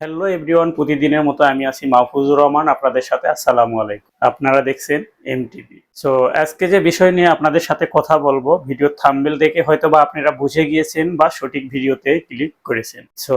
Hello everyone প্রতিদিনের মতো আমি আছি মাহফুজুর রহমান আপনাদের সাথে আসসালামু আলাইকুম। আপনারা দেখছেন এমটিভি সো আজকে যে বিষয় নিয়ে আপনাদের সাথে কথা বলব ভিডিও থাম্বেল দেখে হয়তো বা আপনারা বুঝে গিয়েছেন বা সঠিক ভিডিওতে ক্লিক করেছেন। সো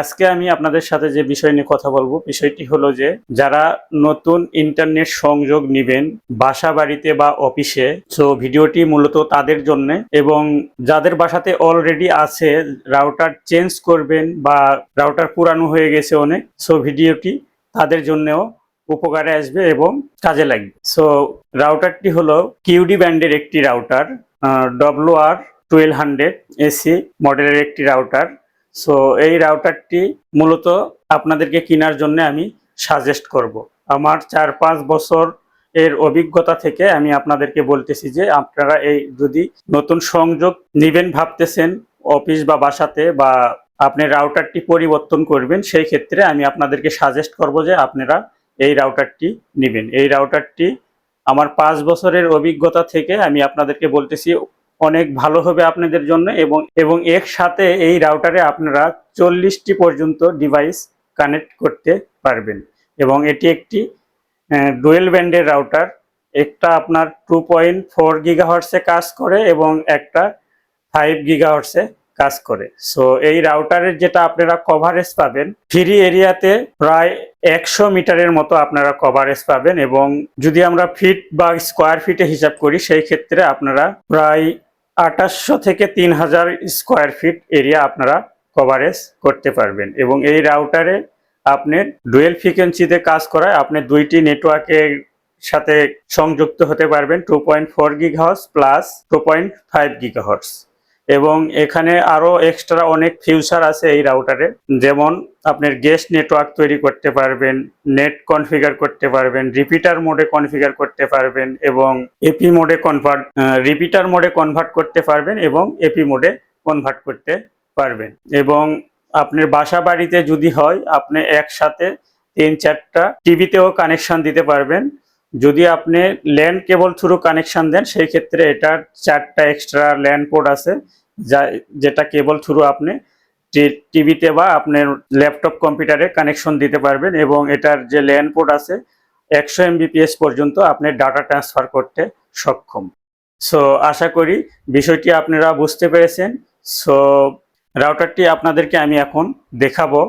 আজকে আমি আপনাদের সাথে যে বিষয় নিয়ে কথা বলব, বিষয়টি হলো যে যারা নতুন ইন্টারনেট সংযোগ নেবেন বাসা বাড়িতে বা অফিসে সো ভিডিওটি মূলত তাদের জন্য এবং যাদের বাসাতে অলরেডি আছে রাউটার চেঞ্জ করবেন বা রাউটার পুরানো হয়ে গেছে অনেক সো ভিডিওটি তাদের জন্যও উপকারে আসবে এবং কাজে লাগবে। সো রাউটারটি হলো কিউডি ব্যান্ডের একটি router W R twelve hundred AC মডেলের একটি রাউটার সো এই রাউটারটি মূলত আপনাদেরকে কেনার জন্য আমি সাজেস্ট করব। আমার চার পাঁচ বছর এর অভিজ্ঞতা থেকে আমি আপনাদেরকে বলতেছি যে আপনারা এই যদি নতুন সংযোগ নিবেন ভাবতেছেন অফিস বা বাসাতে বা আপনি রাউটারটি পরিবর্তন করবেন, সেই ক্ষেত্রে আমি আপনাদেরকে সাজেস্ট করব যে আপনারা এই রাউটারটি নেবেন। এই রাউটারটি আমার পাঁচ বছরের অভিজ্ঞতা থেকে আমি আপনাদেরকে বলতেছি, অনেক ভালো হবে আপনাদের জন্য এবং এবং এর সাথে এই রাউটারে আপনারা চল্লিশটি পর্যন্ত ডিভাইস কানেক্ট করতে পারবেন। এবং এটি একটি ডুয়েল ব্যান্ডের রাউটার একটা আপনার টু পয়েন্ট ফোর গিগাহার্টসে কাজ করে এবং একটা ফাইভ গিগাহার্টসে কাজ করে। সো এই রাউটারের যেটা আপনারা কভারেজ পাবেন ফ্রি এরিয়াতে প্রায় একশো মিটারের মতো আপনারা কভারেজ পাবেন এবং যদি আমরা ফিট বা স্কোয়ার ফিটে হিসাব করি, সেই ক্ষেত্রে আপনারা প্রায় আঠাশশো থেকে তিন হাজার স্কোয়ার ফিট এরিয়া আপনারা কভারেজ করতে পারবেন। এবং এই রাউটারে আপনি ডুয়েল ফ্রিকোয়েন্সিতে কাজ করায় আপনি দুইটি নেটওয়ার্কের সাথে সংযুক্ত হতে পারবেন two point four gigahertz plus two point five gigahertz এবং এখানে আরও এক্সট্রা অনেক ফিউচার আছে এই রাউটারে যেমন আপনার গেস্ট নেটওয়ার্ক তৈরি করতে পারবেন নেট কনফিগার করতে পারবেন রিপিটার মোডে কনফিগার করতে পারবেন এবং এপি মোডে কনভার্ট রিপিটার মোডে কনভার্ট করতে পারবেন এবং এপি মোডে কনভার্ট করতে পারবেন। এবং আপনার বাসা বাড়িতে যদি হয়, আপনি একসাথে তিন চারটা টিভিতেও কানেকশন দিতে পারবেন। যদি আপনি ল্যান্ড কেবল থ্রু কানেকশন দেন, সেই ক্ষেত্রে এটার চারটা এক্সট্রা ল্যান্ড পোর্ট আছে, যা, যেটা কেবল থ্রু আপনি টিভিতে বা আপনার ল্যাপটপ কম্পিউটারে কানেকশন দিতে পারবেন এবং এটার যে ল্যান্ড পোর্ট আছে, একশো এমবিপিএস পর্যন্ত আপনি ডাটা ট্রান্সফার করতে সক্ষম। সো আশা করি বিষয়টি আপনারা বুঝতে পেরেছেন। সো রাউটারটি আপনাদেরকে আমি এখন দেখাবো।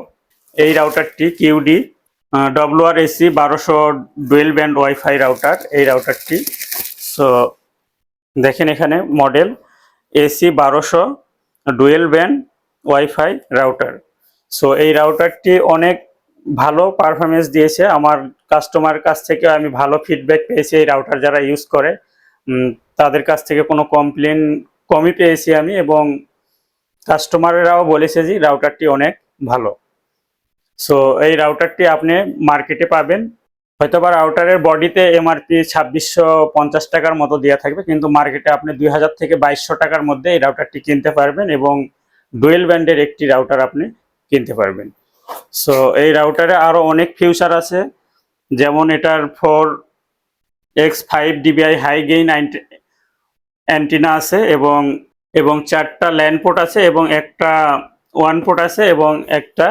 এই রাউটারটি কিউডি ডব্লু আর এসি বারোশো ডুয়েল ব্যান্ড ওয়াইফাই রাউটার, এই রাউটারটি। সো দেখেন এখানে মডেল, এসি বারোশো dual band wifi router. So এই রাউটারটি অনেক ভালো পারফরমেন্স দিয়েছে। আমার কাস্টমার কাছ থেকে আমি ভালো ফিডব্যাক পেয়েছি এই রাউটার যারা ইউজ করে। তাদের কাছ থেকে কোনো কমপ্লেন কমই পেয়েছি আমি এবং কাস্টমাররাও বলেছে যে রাউটারটি অনেক ভালো। সো এই রাউটারটি আপনি মার্কেটে পাবেন। হয়তোবা রাউটারের বডিতে এমআরপি ছাব্বিশশো পঞ্চাশ টাকার মতো দেওয়া থাকবে, কিন্তু মার্কেটে আপনি দুই হাজার থেকে বাইশশো টাকার মধ্যে এই রাউটারটি কিনতে পারবেন এবং ডুয়েল ব্যান্ডের একটি রাউটার আপনি কিনতে পারবেন। সো এই রাউটারে আরও অনেক ফিউচার আছে। যেমন এটার four X five dBi high gain antenna আছে এবং এবং চারটা ল্যান্ড পোর্ট আছে এবং একটা ওয়ান পোর্ট আছে এবং একটা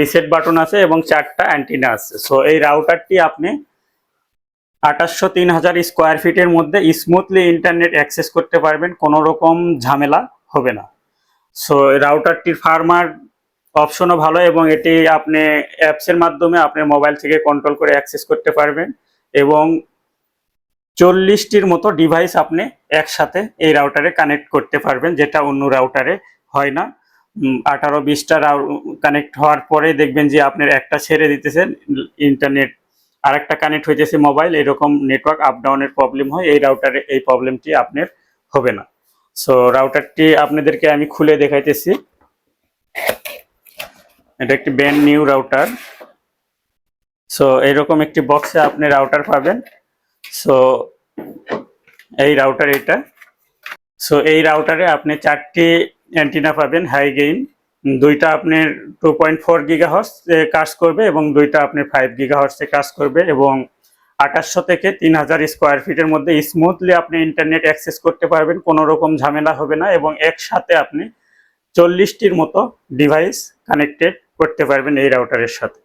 রিসেট বাটন আছে এবং চারটা অ্যান্টিনা আছে। সো এই রাউটারটি আপনি আঠাশশো তিন হাজার স্কোয়ার ফিটের মধ্যে স্মুথলি ইন্টারনেট অ্যাক্সেস করতে পারবেন, কোনো রকম ঝামেলা হবে না। সো রাউটারটির ফার্মার অপশনও ভালো এবং এটি আপনি অ্যাপসের মাধ্যমে আপনার মোবাইল থেকে কন্ট্রোল করে অ্যাক্সেস করতে পারবেন এবং চল্লিশটির মতো ডিভাইস আপনি একসাথে এই রাউটারে কানেক্ট করতে পারবেন, যেটা অন্য রাউটারে হয় না। আঠারো বিশটা কানেক্ট হওয়ার পরে দেখবেন যে আপনার একটা ছেড়ে দিতেছেন ইন্টারনেট আরেকটা কানেক্ট হইতেছে মোবাইল এরকম নেটওয়ার্ক আপ ডাউনের প্রবলেম হয়, এই রাউটারে এই প্রবলেমটি আপনার হবে না। সো রাউটারটি আপনাদেরকে আমি খুলে দেখাইতেছি। এটা একটি ব্যান্ড নিউ রাউটার সো এরকম একটি বক্সে আপনি রাউটার পাবেন। সো এই রাউটার এটা। সো এই রাউটারে আপনি চারটি অ্যান্টিনা পাবেন হাই গেইন দুইটা আপনার two point four giga gigahertz কাজ করবে এবং দুইটা আপনার ফাইভ গিগাহর্সে কাজ করবে এবং আঠাশশো থেকে তিন হাজার স্কোয়ার ফিটের মধ্যে স্মুথলি আপনি ইন্টারনেট অ্যাক্সেস করতে পারবেন, কোনো রকম ঝামেলা হবে না এবং একসাথে আপনি চল্লিশটির মতো ডিভাইস কানেক্টেড করতে পারবেন এই রাউটারের সাথে।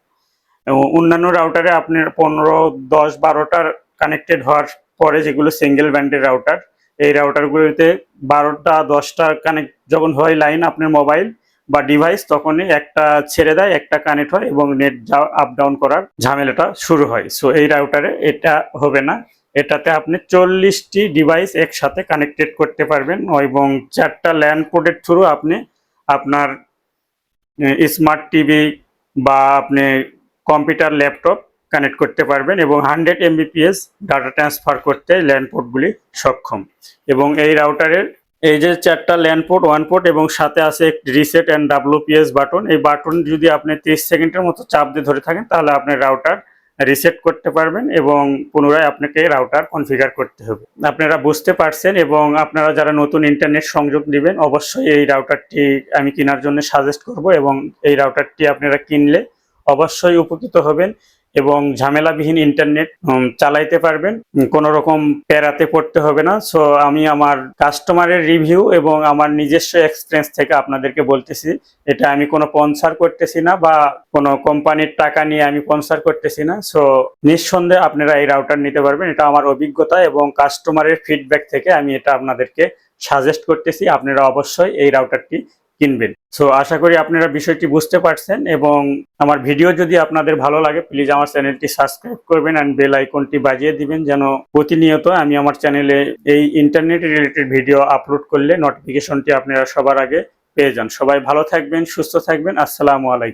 এবং অন্যান্য রাউটারে আপনার পনেরো, দশ, বারোটার কানেক্টেড হওয়ার পরে যেগুলো সিঙ্গেল ব্যান্ডের রাউটার এই রাউটারগুলোতে বারোটা, দশটা কানেক্ট যখন হয় লাইন আপনার মোবাইল বা ডিভাইস তখনই একটা ছেড়ে দেয়, একটা কানেক্ট হয় এবং নেট আপ ডাউন করার ঝামেলাটা শুরু হয়। সো এই রাউটারে এটা হবে না। এটাতে আপনি চল্লিশটি ডিভাইস একসাথে কানেক্টেড করতে পারবেন এবং চারটা ল্যান্ড পোর্টের থ্রু আপনি আপনার স্মার্ট টিভি বা আপনি কম্পিউটার ল্যাপটপ কানেক্ট করতে পারবেন এবং হান্ড্রেড এমবিপিএস ডাটা ট্রান্সফার করতে ল্যান্ড পোর্টগুলি সক্ষম। এবং এই রাউটারের এই যে চারটা ল্যান্ড পোর্ট এবং সাথে আছে রিসেট অ্যান্ড ডাব্লিউপিএস বাটন এই বাটন যদি আপনি তিরিশ সেকেন্ডের মতো চাপ দিয়ে ধরে থাকেন, তাহলে আপনি রাউটার রিসেট করতে পারবেন এবং পুনরায় আপনাকে রাউটার কনফিগার করতে হবে। আপনারা বুঝতে পারছেন এবং আপনারা যারা নতুন ইন্টারনেট সংযোগ নেবেন, অবশ্যই এই রাউটারটি আমি কেনার জন্য সাজেস্ট করব এবং এই রাউটারটি আপনারা কিনলে অবশ্যই উপকৃত হবেন। এবং ঝামেলাবিহীন ইন্টারনেট চালাইতে পারবেন। কোনো রকম প্যারাতে পড়তে হবে না। সো আমি আমার কাস্টমারের রিভিউ এবং আমার নিজস্ব এক্সপিরিয়েন্স থেকে আপনাদেরকে বলতেছি, এটা আমি কোনো স্পন্সার করতেছি না বা কোনো কোম্পানির টাকা নিয়ে আমি স্পন্সার করতেছি না। সো নিঃসন্দেহে আপনারা এই রাউটার নিতে পারবেন। এটা আমার অভিজ্ঞতা এবং কাস্টমারের ফিডব্যাক থেকে আমি এটা আপনাদেরকে সাজেস্ট করতেছি। আপনারা অবশ্যই এই রাউটারটি কিনবেন। সো আশা করি আপনারা বিষয়টি বুঝতে পারছেন এবং আমার ভিডিও যদি আপনাদের ভালো লাগে প্লিজ আমার চ্যানেলটি সাবস্ক্রাইব করবেন অ্যান্ড বেল আইকনটি বাজিয়ে দিবেন যেন প্রতিনিয়ত আমি আমার চ্যানেলে এই ইন্টারনেট রিলেটেড ভিডিও আপলোড করলে নোটিফিকেশনটি আপনারা সবার আগে পেয়ে যান। সবাই ভালো থাকবেন, সুস্থ থাকবেন। আসসালামু আলাইকুম।